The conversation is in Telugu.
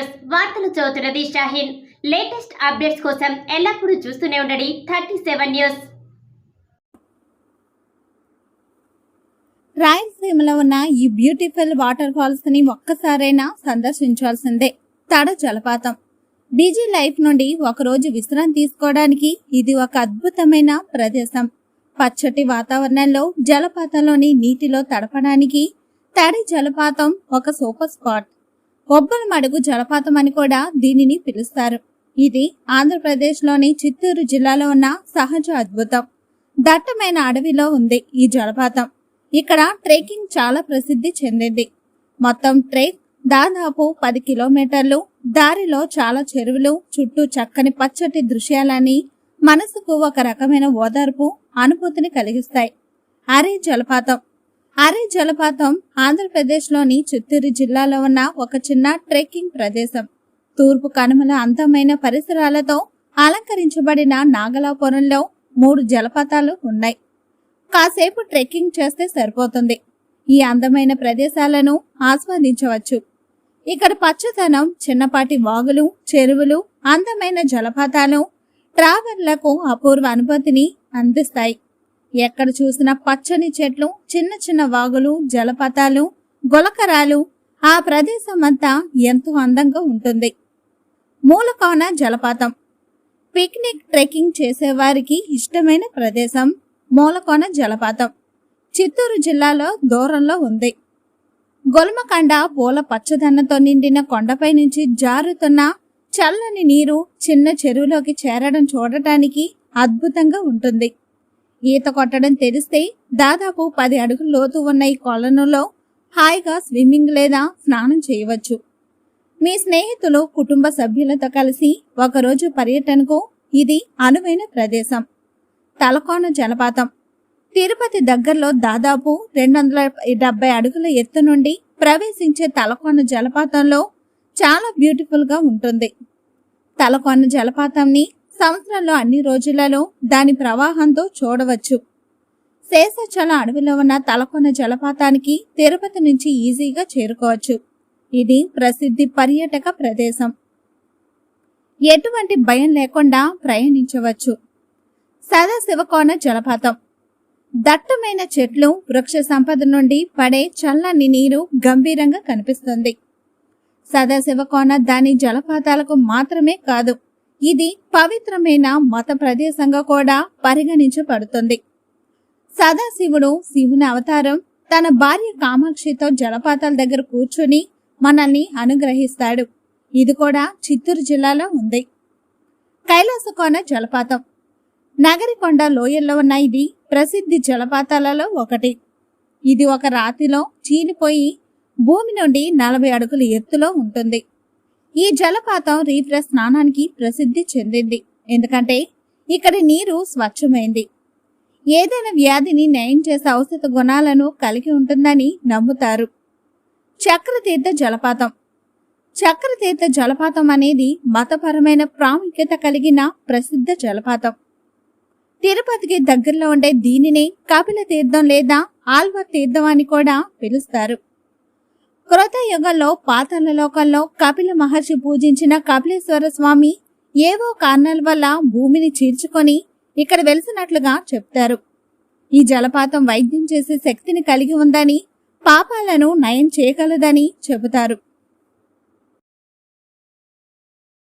చౌతురది షాహీన్. లేటెస్ట్ అప్డేట్స్ కోసం ఎల్లప్పుడూ చూస్తూనే ఉండండి థర్టీ సెవెన్ న్యూస్. రాయలసీమలో ఉన్న ఈ బ్యూటిఫుల్ వాటర్ ఫాల్స్ని ఒక్కసారైనా సందర్శించాల్సిందే. తడ జలపాతం. బిజీ లైఫ్ నుండి ఒకరోజు విశ్రాంతి తీసుకోవడానికి ఇది ఒక అద్భుతమైన ప్రదేశం. పచ్చటి వాతావరణంలో జలపాతంలోని నీటిలో తడపడానికి తడి జలపాతం ఒక సూపర్ స్పాట్. మడుగు జలపాతం అని కూడా దీనిని పిలుస్తారు. ఇది ఆంధ్రప్రదేశ్లోని చిత్తూరు జిల్లాలో ఉన్న సహజ అద్భుతం. దట్టమైన అడవిలో ఉంది ఈ జలపాతం. ఇక్కడ ట్రెక్కింగ్ చాలా ప్రసిద్ధి చెందింది. మొత్తం ట్రెక్ దాదాపు పది కిలోమీటర్లు. దారిలో చాలా చెరువులు చుట్టూ చక్కని పచ్చటి దృశ్యాలని మనసుకు ఒక రకమైన ఓదార్పు అనుభూతిని కలిగిస్తాయి. అరే జలపాతం అరే జలపాతం ఆంధ్రప్రదేశ్లోని చిత్తూరు జిల్లాలో ఉన్న ఒక చిన్న ట్రెక్కింగ్ ప్రదేశం. తూర్పు కనుమల అందమైన పరిసరాలతో అలంకరించబడిన నాగలాపురంలో మూడు జలపాతాలు ఉన్నాయి. కాసేపు ట్రెక్కింగ్ చేస్తే సరిపోతుంది. ఈ అందమైన ప్రదేశాలను ఆస్వాదించవచ్చు. ఇక్కడ పచ్చదనం చిన్నపాటి వాగులు చెరువులు అందమైన జలపాతాలు ట్రావెల్లకు అపూర్వ అనుభూతిని అందిస్తాయి. ఎక్కడ చూసినా పచ్చని చెట్లు చిన్న చిన్న వాగులు జలపాతాలు గులకరాలు. ఆ ప్రదేశం అంతా ఎంతో అందంగా ఉంటుంది. మూలకోన జలపాతం. పిక్నిక్ ట్రెక్కింగ్ చేసేవారికి ఇష్టమైన ప్రదేశం మూలకోన జలపాతం. చిత్తూరు జిల్లాలో దూరంలో ఉంది. గొల్మకండ పూల పచ్చదనంతో నిండిన కొండపై నుంచి జారుతున్న చల్లని నీరు చిన్న చెరువులోకి చేరడం చూడటానికి అద్భుతంగా ఉంటుంది. ఈత కొట్టడం తెలిస్తే దాదాపు పది అడుగుల లోతు ఉన్న ఈ కొలనులో హాయిగా స్విమ్మింగ్ లేదా స్నానం చేయవచ్చు. మీ స్నేహితులు కుటుంబ సభ్యులతో కలిసి ఒకరోజు పర్యటనకు ఇది అనువైన ప్రదేశం. తలకోన జలపాతం. తిరుపతి దగ్గరలో దాదాపు రెండు వందల డెబ్బై అడుగుల ఎత్తు నుండి ప్రవేశించే తలకోన జలపాతంలో చాలా బ్యూటిఫుల్గా ఉంటుంది. తలకోన జలపాతంని సంవత్సరంలో అన్ని రోజులలో దాని ప్రవాహంతో చూడవచ్చు. శేషాచల అడవిలో ఉన్న తలకోన జలపాతానికి తిరుపతి నుంచి ఈజీగా చేరుకోవచ్చు. ఇది ప్రసిద్ధి పర్యాటక ప్రదేశం. ఎటువంటి భయం లేకుండా ప్రయాణించవచ్చు. సదాశివకోన జలపాతం. దట్టమైన చెట్లు వృక్ష సంపద నుండి పడే చల్లని నీరు గంభీరంగా కనిపిస్తుంది. సదాశివకోన దాని జలపాతాలకు మాత్రమే కాదు ఇది పవిత్రమైన మత ప్రదేశంగా కూడా పరిగణించబడుతుంది. సదాశివుడు శివుని అవతారం తన భార్య కామాక్షితో జలపాతాల దగ్గర కూర్చుని మనల్ని అనుగ్రహిస్తాడు. ఇది కూడా చిత్తూరు జిల్లాలో ఉంది. కైలాసకోన జలపాతం. నగరికొండ లోయల్లో ఉన్న ఇది ప్రసిద్ధి జలపాతాలలో ఒకటి. ఇది ఒక రాతిలో చీలిపోయి భూమి నుండి నలభై అడుగుల ఎత్తులో ఉంటుంది. ఈ జలపాతం రీప్ర స్నానానికి ప్రసిద్ధి చెందింది. ఎందుకంటే ఇక్కడి నీరు స్వచ్ఛమైంది. ఏదైనా వ్యాధిని నయం చేసే ఔషధ గుణాలను కలిగి ఉంటుందని నమ్ముతారు. చక్రతీర్థ జలపాతం. చక్రతీర్థ జలపాతం అనేది మతపరమైన ప్రాముఖ్యత కలిగిన ప్రసిద్ధ జలపాతం. తిరుపతికి దగ్గరలో ఉండే దీనినే కపిల తీర్థం లేదా ఆల్వ తీర్థం అని కూడా పిలుస్తారు. క్రోత యుగంలో పాతాళ లోకంలో కపిల మహర్షి పూజించిన కపిలేశ్వర స్వామి ఏవో కారణాల వల్ల భూమిని చీల్చుకొని ఇక్కడ వెలిసినట్లుగా చెప్తారు. ఈ జలపాతం వైద్యం చేసే శక్తిని కలిగి ఉందని పాపాలను నయం చేయగలదని చెబుతారు.